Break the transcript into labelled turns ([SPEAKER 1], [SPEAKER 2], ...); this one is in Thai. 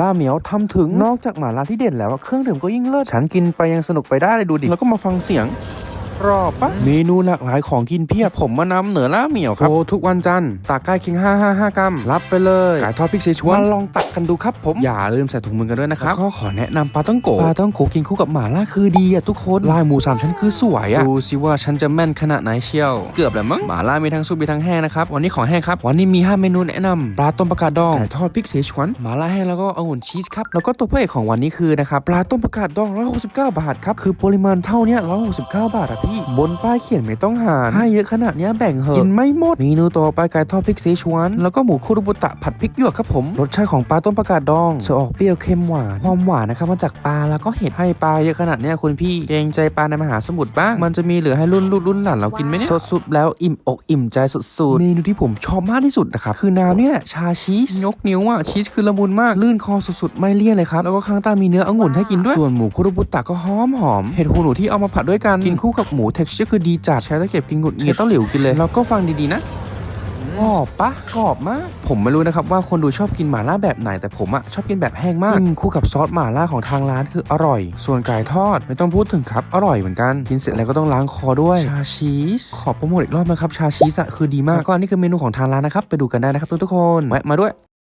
[SPEAKER 1] ล่าเหมียวทำถึงนอกจากหมาล่าที่เด่นแล้วอะเครื่องดื่มก็ยิ่งเลิศฉันกินไปยังสนุกไปได้เลยดูดิแล้วก็มาฟังเสียง รอบปะเมนูหลากหลายของกินเพียบผมมานำเหนือล่าเหมียวครับโอ้ทุกวันจันทร์ตากใกล้คิง 555 กรัม รับไปเลยไก่ทอดพริกเชชวนมาลองตักกันดูครับผม อย่าลืมใส่ถุงมือกันด้วยนะครับก็ขอแนะนำปลาต้องโกะปลาต้องโกะกินคู่กับหม่าล่าคือดีอะทุกคนลายหมูสามชั้นคือสวยอะดูสิว่าฉันจะแม่นขนาดไหนเชียว เกือบแล้วมั้งหม่าล่ามีทั้งซุปมีทั้งแห้งนะครับวันนี้ขอแห้งครับวันนี้มี 5 เมนูแนะนำปลาต้มปลากาดดองไก่ทอดพริกเสฉวนหม่าล่าแห้งแล้วก็องุ่นชีสครับแล้วก็ตัวพระเอกของวันนี้คือนะครับปลาต้มปลากาดดอง169 บาทครับคือปริมาณเท่าเนี้ย169 บาทอะพี่บนป้ายเขียนไม่ต้องหารให้เยอะขนาดเนี้ยแบ่งเหอะกินไม่หมดเมนูต่อไปไก่ทอดพริกเสฉวน แล้วก็หมูคุรุบุตะผัดพริกหยวกครับผมรสชาติของปลาต้มปลากาดดองจะออกเปรี้ยวเค็มหวานความหวานนะครับมาจากปลาแล้วก็เห็ดให้ปลาเยอะขนาดเนี้ยคุณพี่เกรงใจปลาในมหาสมุทรบ้างมันจะมีเหลือให้รุ่นลูกรุ่นหลานเรากินไหมเนี่ยสดสุดแล้วอิ่มอกอิ่มใจสุดๆเมนูที่ผมชอบมากที่สุดนะครับคือน้ำเนี่ยชาชีสยกนิ้วอะชีสคือละมุนมากลื่นคอสุดๆไม่เลี่ยนเลยครับแล้วก็ข้างใต้มีเนื้อองุ่นให้กินด้วยส่วนหมูคุรุบุตะก็หอมหอมเห็ดหูหนูที่เอามาผัดด้วยกันกินคู่กับหมูเท็กซ์คือดีจัดใช้ตะเก็บกินหงุดหงิดต้องหลิวกินเลยแล้วก็ฟังดีๆนะกรอบปะกรอบมาก ผมไม่รู้นะครับว่าคนดูชอบกินหม่าล่าแบบไหนแต่ผมอะชอบกินแบบแห้งมากกินคู่กับซอสหม่าล่าของทางร้านคืออร่อย ส่วนไก่ทอดไม่ต้องพูดถึงครับ อร่อยเหมือนกันกินเสร็จแล้วก็ต้องล้างคอด้วยชาชีสขอโปรโมทอีกรอบนะครับชาชีสอะคือดีมากแล้วก็อันนี้คือเมนูของทางร้านนะครับไปดูกันได้นะครับทุกๆคนแวะมาด้วย